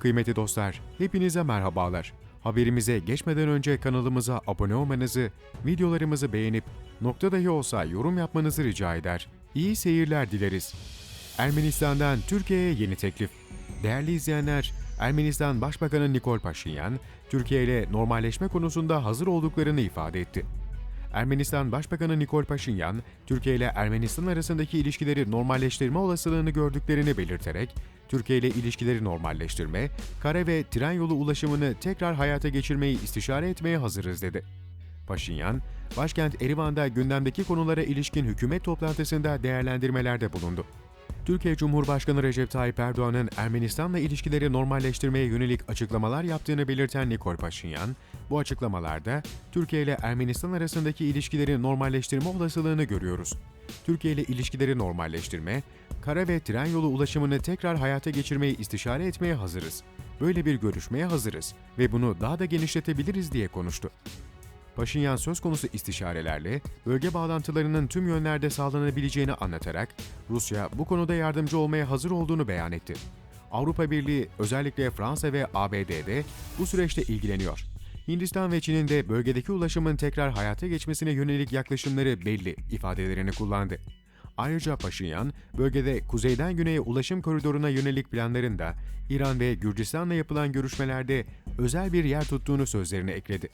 kıymetli dostlar, hepinize merhabalar. Haberimize geçmeden önce kanalımıza abone olmanızı, videolarımızı beğenip nokta dahi olsa yorum yapmanızı rica eder. İyi seyirler dileriz. Ermenistan'dan Türkiye'ye yeni teklif. Değerli izleyenler, Ermenistan Başbakanı Nikol Paşinyan, Türkiye ile normalleşme konusunda hazır olduklarını ifade etti. Ermenistan Başbakanı Nikol Paşinyan, Türkiye ile Ermenistan arasındaki ilişkileri normalleştirme olasılığını gördüklerini belirterek, Türkiye ile ilişkileri normalleştirme, kara ve tren yolu ulaşımını tekrar hayata geçirmeyi istişare etmeye hazırız dedi. Paşinyan, başkent Erivan'da gündemdeki konulara ilişkin hükümet toplantısında değerlendirmelerde bulundu. Türkiye Cumhurbaşkanı Recep Tayyip Erdoğan'ın Ermenistan'la ilişkileri normalleştirmeye yönelik açıklamalar yaptığını belirten Nikol Paşinyan, bu açıklamalarda Türkiye ile Ermenistan arasındaki ilişkileri normalleştirme olasılığını görüyoruz. Türkiye ile ilişkileri normalleştirme, kara ve tren yolu ulaşımını tekrar hayata geçirmeyi istişare etmeye hazırız. Böyle bir görüşmeye hazırız ve bunu daha da genişletebiliriz diye konuştu. Paşinyan söz konusu istişarelerle bölge bağlantılarının tüm yönlerde sağlanabileceğini anlatarak Rusya bu konuda yardımcı olmaya hazır olduğunu beyan etti. Avrupa Birliği özellikle Fransa ve ABD'de bu süreçte ilgileniyor. Hindistan ve Çin'in de bölgedeki ulaşımın tekrar hayata geçmesine yönelik yaklaşımları belli ifadelerini kullandı. Ayrıca Paşinyan, bölgede kuzeyden güneye ulaşım koridoruna yönelik planların da İran ve Gürcistan'la yapılan görüşmelerde özel bir yer tuttuğunu sözlerine ekledi.